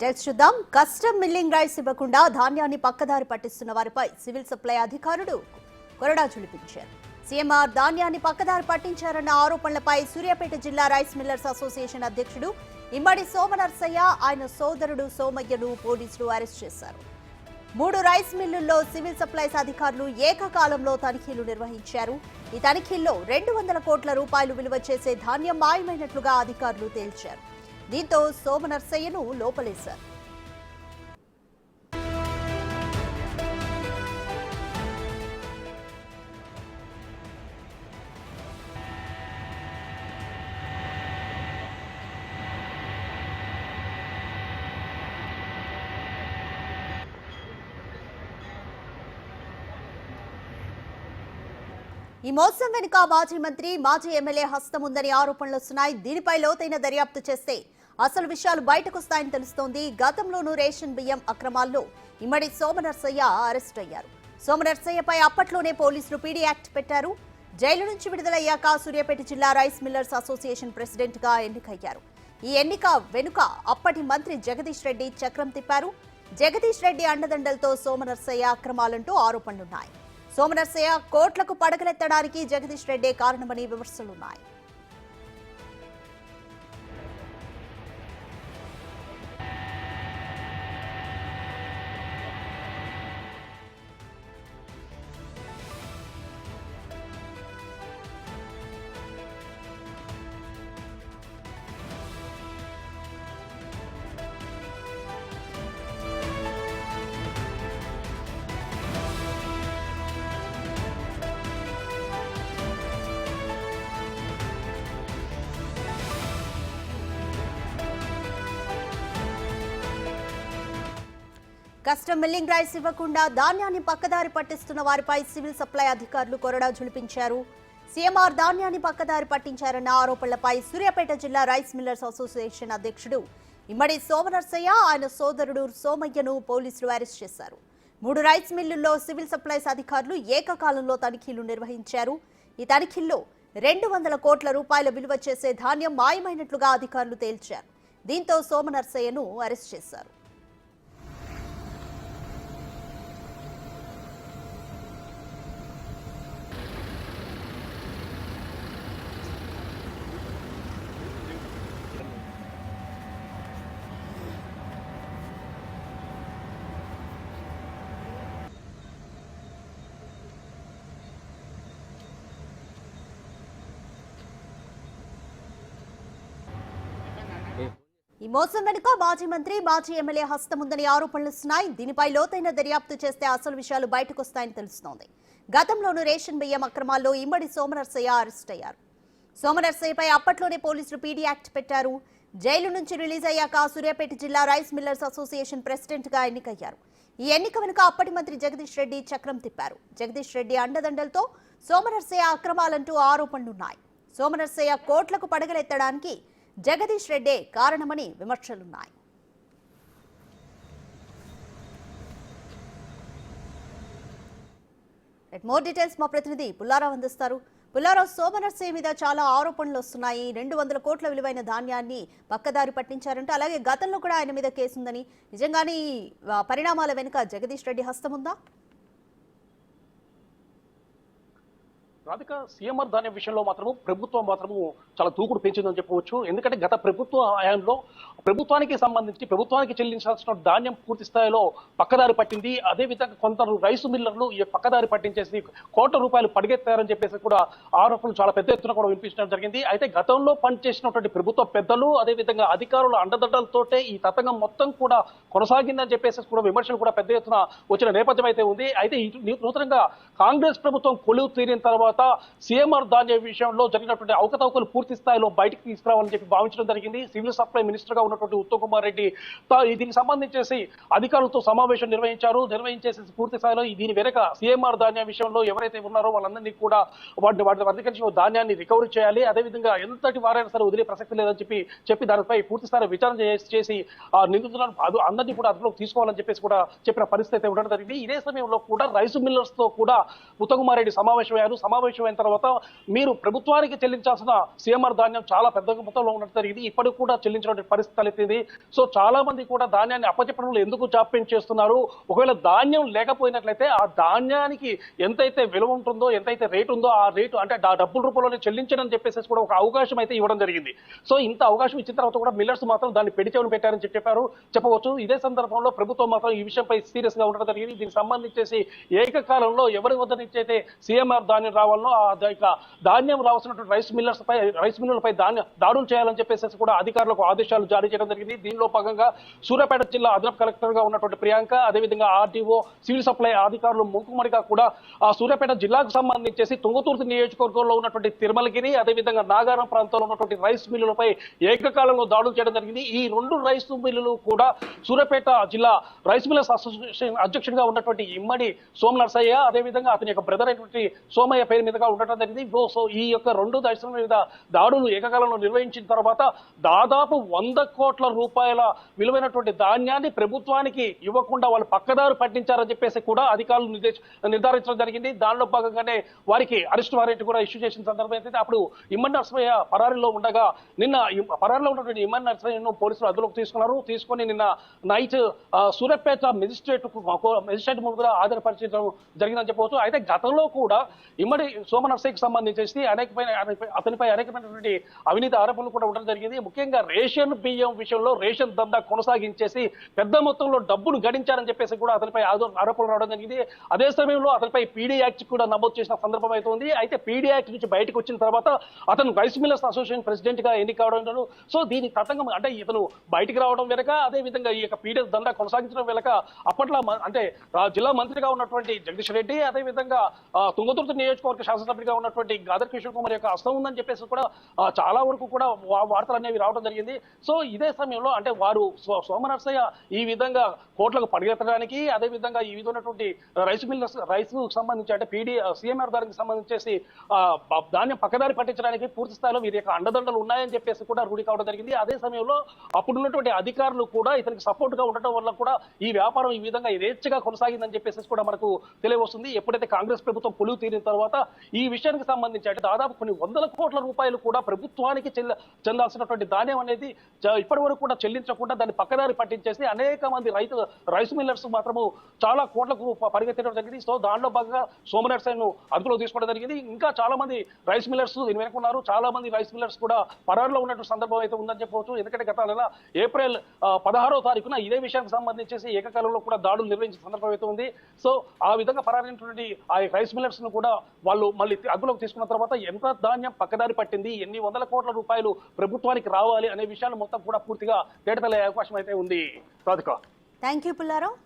Details చూద్దాం. Custom milling rights ఇవ్వకుండా ధాన్యాన్ని పక్కదారి పట్టిస్తున్న వారిపై సివిల్ సప్లై అధికారులు కొరడా చులిపించారు. సీఎంఆర్ ధాన్యాన్ని పక్కదారి పట్టించారన్న ఆరోపణలపై సూర్యాపేట జిల్లా రైస్ మిల్లర్స్ అసోసియేషన్ అధ్యక్షుడు ఇమ్మడి సోమనర్సయ్య ఆయన సోదరుడు సోమయ్యను పోలీసులు అరెస్ట్ చేశారు. మూడు రైస్ మిల్లుల్లో సివిల్ సప్లైస్ అధికారులు ఏకకాలంలో తనిఖీలు నిర్వహించారు. ఈ తనిఖీల్లో రెండు వందల కోట్ల రూపాయలు విలువ చేసే ధాన్యం మాయమైనట్లుగా అధికారులు తేల్చారు. దీంతో సోమనర్సయ్యను లోపలేశారు. ఈ మోసం వెనుక మాజీ మంత్రి మాజీ ఎమ్మెల్యే హస్తం ఉందని ఆరోపణలు వస్తున్నాయి. దీనిపై లోతైన దర్యాప్తు చేస్తే అసలు విషయాలు బయటకొస్తాయని తెలుస్తోంది. గతంలోనూ రేషన్ బియ్యం అక్రమాల్లో ఇమ్మడి సోమనర్సయ్య అరెస్ట్ అయ్యారు. సోమనర్సయ్యపై అప్పట్లోనే పోలీసులు పీడీ యాక్ట్ పెట్టారు. జైలు నుంచి విడుదలయ్యాక సూర్యాపేట జిల్లా రైస్ మిల్లర్స్ అసోసియేషన్ ప్రెసిడెంట్గా ఎన్నికయ్యారు. ఈ ఎన్నిక వెనుక అప్పటి మంత్రి జగదీష్ రెడ్డి చక్రం తిప్పారు. జగదీష్ రెడ్డి అండదండలతో సోమనర్సయ్య అక్రమాలంటూ ఆరోపణలున్నాయి. సోమనర్సయ్య కోట్లకు పడగలెత్తడానికి జగదీష్ రెడ్డే కారణమని విమర్శలున్నాయి. కస్టమ్ మిల్లింగ్ రైస్ ఇవ్వకుండా ధాన్యాన్ని పక్కదారి పట్టిస్తున్న వారిపై సివిల్ సప్లై అధికారులు కొరడా జులిపించారు సీఎంఆర్ ధాన్యాన్ని పక్కదారి పట్టించారన్న ఆరోపణలపై సూర్యాపేట జిల్లా రైస్ మిల్లర్స్ అసోసియేషన్ అధ్యక్షుడు ఇమ్మడి సోమనర్సయ్య ఆయన సోదరుడు సోమయ్యను పోలీసులు అరెస్ట్ చేశారు. మూడు రైస్ మిల్లుల్లో సివిల్ సప్లైస్ అధికారులు ఏకకాలంలో తనిఖీలు నిర్వహించారు. ఈ తనిఖీల్లో రెండు వందల కోట్ల రూపాయల విలువ చేసే ధాన్యం మాయమైనట్లుగా అధికారులు తేల్చారు. దీంతో సోమనర్సయ్యను అరెస్ట్ చేశారు. ఈ మోసం వెనుక మాజీ మంత్రి మాజీ ఎమ్మెల్యే హస్తం ఉందని ఆరోపణలు వస్తున్నాయి. దీనిపై లోతైన దర్యాప్తు చేస్తే అసలు విషయాలు బయటకొస్తాయని తెలుస్తోంది. గతంలోనూ రేషన్ బియ్యం అక్రమాల్లో ఇమ్మడి సోమనర్సయ్య అరెస్ట్ అయ్యారు. సోమనర్సయ్యపై అప్పట్లోనే పోలీసులు పీడీ యాక్ట్ పెట్టారు. జైలు నుంచి రిలీజ్ అయ్యాక సూర్యాపేట జిల్లా రైస్ మిల్లర్స్ అసోసియేషన్ ప్రెసిడెంట్గా ఎన్నికయ్యారు. ఈ ఎన్నిక వెనుక అప్పటి మంత్రి జగదీష్ రెడ్డి చక్రం తిప్పారు. జగదీష్ రెడ్డి అండదండలతో సోమనర్సయ్య అక్రమాలంటూ ఆరోపణలున్నాయి. సోమనర్సయ్య కోట్లకు పడగలెత్తడానికి జగదీష్ రెడ్డే కారణమని విమర్శలున్నాయి. మోర్ డీటెయిల్స్ మా ప్రతినిధి పుల్లారావు అందిస్తారు. పుల్లారావు సోమనర్సే మీద చాలా ఆరోపణలు వస్తున్నాయి. రెండు వందల కోట్ల విలువైన ధాన్యాన్ని పక్కదారి పట్టించారంటే. అలాగే గతంలో కూడా ఆయన మీద కేసు ఉందని నిజంగానే ఈ పరిణామాల వెనుక జగదీష్ రెడ్డి హస్తం ఉందా రాధిక సీఎంఆర్ ధాన్యం విషయంలో మాత్రము ప్రభుత్వం మాత్రము చాలా దూకుడు పెంచిందని చెప్పవచ్చు. ఎందుకంటే గత ప్రభుత్వ హయాంలో ప్రభుత్వానికి సంబంధించి ప్రభుత్వానికి చెల్లించాల్సిన ధాన్యం పూర్తి స్థాయిలో పక్కదారి పట్టింది. అదే విధంగా కొందరు రైసు మిల్లర్లు ఈ పక్కదారి పట్టించేసి కోట్ల రూపాయలు పడిగెత్తారని చెప్పేసి కూడా ఆరోపణలు చాలా పెద్ద ఎత్తున కూడా వినిపించడం జరిగింది. అయితే గతంలో పనిచేసినటువంటి ప్రభుత్వ పెద్దలు అదే విధంగా అధికారుల అండదండలతోటే ఈ తతంగం మొత్తం కూడా కొనసాగిందని చెప్పేసి కూడా విమర్శలు కూడా పెద్ద ఎత్తున వచ్చిన నేపథ్యం అయితే ఉంది. అయితే నూతనంగా కాంగ్రెస్ ప్రభుత్వం కొలువు తీరిన తర్వాత సీఎంఆర్ ధాన్య విషయంలో జరిగినటువంటి అవకతవకలు పూర్తి స్థాయిలో బయటకు తీసుకురావాలని చెప్పి భావించడం జరిగింది. సివిల్ సప్లై మినిస్టర్గా ఉన్నటువంటి ఉత్తమ్ కుమార్ రెడ్డి దీనికి సంబంధించేసి అధికారులతో సమావేశం నిర్వహించారు. నిర్వహించేసి పూర్తి స్థాయిలో దీని వెనక సీఎంఆర్ ధాన్య విషయంలో ఎవరైతే ఉన్నారో వాళ్ళందరినీ కూడా వాటిని వాటిని వర్గీకరించి ధాన్యాన్ని రికవరీ చేయాలి. అదేవిధంగా ఎంతటి వారైనా సరే వదిలే ప్రసక్తి లేదని చెప్పి చెప్పి దానిపై పూర్తి స్థాయి విచారణ చేసి- చేసి ఆ నిందితులను అందరినీ కూడా అదుపులోకి తీసుకోవాలని చెప్పేసి కూడా చెప్పిన పరిస్థితి అయితే ఉండడం జరిగింది. ఇదే సమయంలో కూడా రైస్ మిల్లర్స్తో కూడా ఉత్తమ్ కుమార్ రెడ్డి సమావేశమయ్యారు. సమావేశం సమావేశమైన తర్వాత మీరు ప్రభుత్వానికి చెల్లించాల్సిన సీఎంఆర్ ధాన్యం చాలా పెద్ద మొత్తంలో ఉన్నట్టు జరిగింది. ఇప్పటికి కూడా చెల్లించిన పరిస్థితి తలెత్తింది. సో చాలా మంది కూడా ధాన్యాన్ని అప్పచెప్పడంలో ఎందుకు జాప్యం చేస్తున్నారు? ఒకవేళ ధాన్యం లేకపోయినట్లయితే ఆ ధాన్యానికి ఎంతైతే విలువ ఉంటుందో ఎంతైతే రేటు ఉందో ఆ రేటు అంటే ఆ డబ్బుల రూపంలోనే చెల్లించడం చెప్పేసి కూడా ఒక అవకాశం అయితే ఇవ్వడం జరిగింది. సో ఇంత అవకాశం ఇచ్చిన తర్వాత కూడా మిల్లర్స్ మాత్రం దాన్ని పెడిచెవులు పెట్టారని చెప్పారు. చెప్పవచ్చు. ఇదే సందర్భంలో ప్రభుత్వం మాత్రం ఈ విషయంపై సీరియస్గా ఉండడం జరిగింది. దీనికి సంబంధించేసి ఏకకాలంలో ఎవరి వద్ద నుంచి అయితే సీఎంఆర్ ధాన్యం రావాలనో ఆ ధాన్యం రావాల్సినటువంటి రైస్ మిల్లర్స్ పై రైస్ మిల్లులపై ధాన్యం దాడులు చేయాలని చెప్పేసి కూడా అధికారులకు ఆదేశాలు జారీ చేయడం జరిగింది. దీనిలో భాగంగా సూర్యాపేట జిల్లా అదనపు కలెక్టర్గా ఉన్నటువంటి ప్రియాంక అదేవిధంగా ఆర్డీఓ సివిల్ సప్లై అధికారులు మూకుమ్మడిగా కూడా ఆ సూర్యాపేట జిల్లాకు సంబంధించేసి తుంగతుర్తి నియోజకవర్గంలో ఉన్నటువంటి తిరుమలగిరి అదేవిధంగా నాగారం ప్రాంతంలో ఉన్నటువంటి రైస్ మిల్లులపై ఏకకాలంలో దాడులు చేయడం జరిగింది. ఈ రెండు రైస్ మిల్లులు కూడా సూర్యాపేట జిల్లా రైస్ మిల్లర్స్ అసోసియేషన్ అధ్యక్షుడిగా ఉన్నటువంటి ఇమ్మడి సోమ నర్సయ్య అదేవిధంగా అతని యొక్క బ్రదర్ అయినటువంటి సోమయ్య పేరు మీదుగా ఉండటం జరిగింది. సో ఈ యొక్క రెండు దశల మీద దాడులు ఏకకాలంలో నిర్వహించిన తర్వాత దాదాపు వంద కోట్ల రూపాయల విలువైనటువంటి ధాన్యాన్ని ప్రభుత్వానికి ఇవ్వకుండా వాళ్ళు పక్కదారు పట్టించారని చెప్పేసి కూడా అధికారులు నిర్దేశ నిర్ధారించడం జరిగింది. దానిలో భాగంగానే వారికి అరెస్ట్ వారెంట్ కూడా ఇష్యూ చేసిన సందర్భం ఏంటంటే అప్పుడు ఇమ్మన్ నర్సయ్య పరారీలో ఉండగా నిన్న పరారీలో ఉన్నటువంటి ఇమ్మన్ నర్సయ్యను పోలీసులు అదుపులోకి తీసుకున్నారు. తీసుకొని నిన్న నైట్ ఆ, సూర్యాపేట మెజిస్ట్రేట్ మెజిస్ట్రేట్ ముందు కూడా హాజరుపరచడం జరిగిందని చెప్పవచ్చు. అయితే గతంలో కూడా ఇమ్మడి సోమనర్సయ్యకి సంబంధించేసి అనేకమైన అతనిపై అనేకమైనటువంటి అవినీతి ఆరోపణలు కూడా ఉండడం జరిగింది. ముఖ్యంగా రేషన్ బియ్యం విషయంలో రేషన్ దందా కొనసాగించేసి పెద్ద మొత్తంలో డబ్బులు గడించారని చెప్పేసి కూడా అతనిపై ఆరోపణలు రావడం జరిగింది. అదే సమయంలో అతనిపై పీడీ యాక్ట్ కూడా నమోదు చేసిన సందర్భం అయితే ఉంది. అయితే పీడీ యాక్ట్ నుంచి బయటకు వచ్చిన తర్వాత అతను రైస్ మిల్లర్స్ అసోసియేషన్ ప్రెసిడెంట్గా ఎన్నిక అవడం సో దీని తతంగం అంటే ఇతను బయటికి రావడం వెనక అదే విధంగా ఈ యొక్క పీడీ దందా కొనసాగించడం వెనక అప్పట్లో అంటే జిల్లా మంత్రిగా ఉన్నటువంటి జగదీష్ రెడ్డి అదే విధంగా తుంగతుర్తి నియోజకవర్గ శాసనసభ్యుడిగా ఉన్నటువంటి గాదర్ కిషోర్ కుమార్ యొక్క హస్తం ఉందని చెప్పేసి కూడా చాలా వరకు కూడా వార్తలు అనేవి రావడం జరిగింది. సో ఇదే సమయంలో అంటే వారు సో- సోమనర్సయ్య ఈ విధంగా కోట్లకు పరిగెత్తడానికి అదే విధంగా ఈ విధమైనటువంటి రైస్ మిల్లర్స్ రైస్ సంబంధించి అంటే పీడీ సీఎంఆర్ దానికి సంబంధించేసి ధాన్యం పక్కదారి పట్టించడానికి పూర్తి స్థాయిలో వీరి యొక్క అండదండలు ఉన్నాయని చెప్పేసి కూడా రూఢి కావడం జరిగింది. అదే సమయంలో అప్పుడున్నటువంటి అధికారులు కూడా ఇతనికి సపోర్ట్గా ఉండటం వల్ల కూడా ఈ వ్యాపారం ఈ విధంగా యథేచ్ఛగా కొనసాగిందని చెప్పేసి కూడా మనకు తెలియవస్తుంది. ఎప్పుడైతే కాంగ్రెస్ ప్రభుత్వం కొలువు తీరిన తర్వాత ఈ విషయానికి సంబంధించి అంటే దాదాపు కొన్ని వందల కోట్ల రూపాయలు కూడా ప్రభుత్వానికి చెల్ల చెందాల్సినటువంటి ధాన్యం అనేది ఇప్పటి వరకు కూడా చెల్లించకుండా దాన్ని పక్కదారి పట్టించేసి అనేక మంది రైతు రైస్ మిల్లర్స్ మాత్రము చాలా కోట్లకు పరిగెత్తడం జరిగింది. సో దానిలో భాగంగా సోమనర్సైన్ అదుపులో తీసుకోవడం జరిగింది. ఇంకా చాలా మంది రైస్ మిల్లర్స్ దీని వెనుకున్నారు చాలా మంది రైస్ మిల్లర్స్ కూడా పరారులో ఉన్నటువంటి సందర్భం అయితే ఉందని చెప్పవచ్చు. ఎందుకంటే గత నెల ఏప్రిల్ పదహారో తారీఖున ఇదే విషయానికి సంబంధించేసి ఏకకాలంలో కూడా దాడులు నిర్వహించిన సందర్భం అయితే ఉంది. సో ఆ విధంగా పరారైనటువంటి ఆ రైస్ మిల్లర్స్ను కూడా వాళ్ళు మళ్ళీ అదుపులోకి తీసుకున్న తర్వాత ఎంత ధాన్యం పక్కదారి పట్టింది ఎన్ని వందల కోట్ల రూపాయలు ప్రభుత్వానికి రావాలి అనే విషయాలు మొత్తం కూడా పూర్తిగా తేటతలే అవకాశం అయితే ఉంది. రాధిక. Thank you Pullarao